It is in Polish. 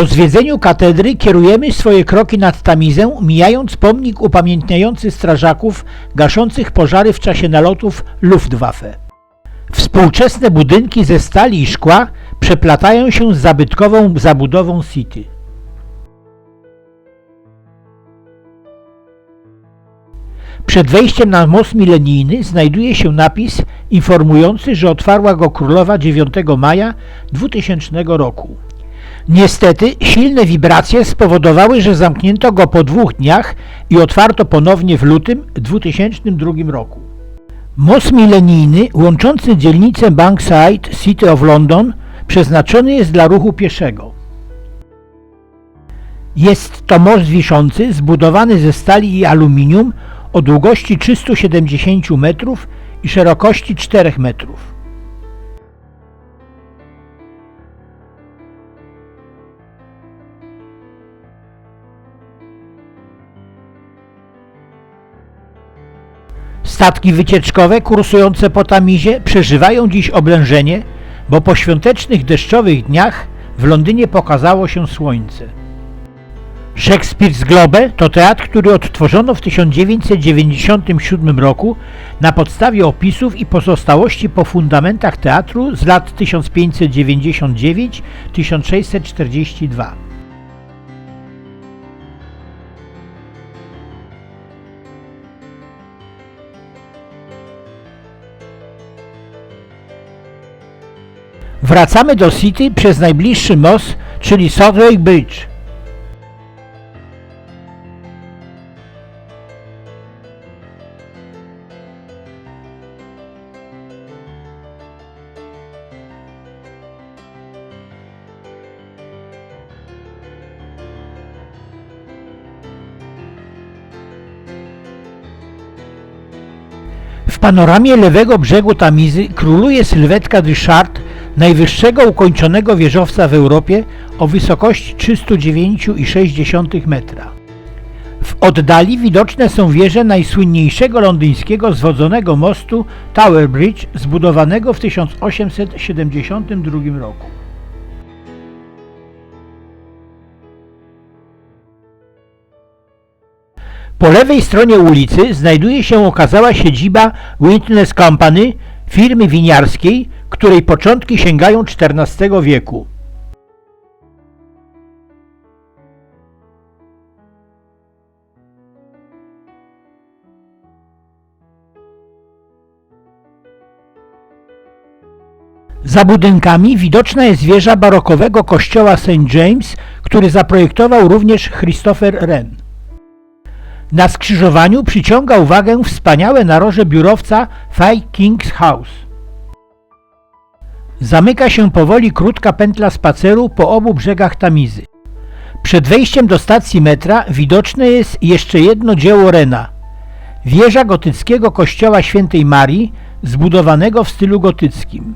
Po zwiedzeniu katedry kierujemy swoje kroki nad Tamizę, mijając pomnik upamiętniający strażaków gaszących pożary w czasie nalotów Luftwaffe. Współczesne budynki ze stali i szkła przeplatają się z zabytkową zabudową City. Przed wejściem na most milenijny znajduje się napis informujący, że otwarła go królowa 9 maja 2000 roku. Niestety silne wibracje spowodowały, że zamknięto go po dwóch dniach i otwarto ponownie w lutym 2002 roku. Most milenijny łączący dzielnicę Bankside City of London przeznaczony jest dla ruchu pieszego. Jest to most wiszący zbudowany ze stali i aluminium o długości 370 metrów i szerokości 4 metrów. Statki wycieczkowe kursujące po Tamizie przeżywają dziś oblężenie, bo po świątecznych deszczowych dniach w Londynie pokazało się słońce. Shakespeare's Globe to teatr, który odtworzono w 1997 roku na podstawie opisów i pozostałości po fundamentach teatru z lat 1599-1642. Wracamy do City przez najbliższy most, czyli Southwark Bridge. W panoramie lewego brzegu Tamizy króluje sylwetka Ryszard, najwyższego ukończonego wieżowca w Europie o wysokości 309,6 metra. W oddali widoczne są wieże najsłynniejszego londyńskiego zwodzonego mostu Tower Bridge zbudowanego w 1872 roku. Po lewej stronie ulicy znajduje się okazała siedziba Witness Company, firmy winiarskiej, której początki sięgają XIV wieku. Za budynkami widoczna jest wieża barokowego kościoła St. James, który zaprojektował również Christopher Wren. Na skrzyżowaniu przyciąga uwagę wspaniałe naroże biurowca Five Kings House. Zamyka się powoli krótka pętla spaceru po obu brzegach Tamizy. Przed wejściem do stacji metra widoczne jest jeszcze jedno dzieło Rena. Wieża gotyckiego kościoła świętej Marii, zbudowanego w stylu gotyckim.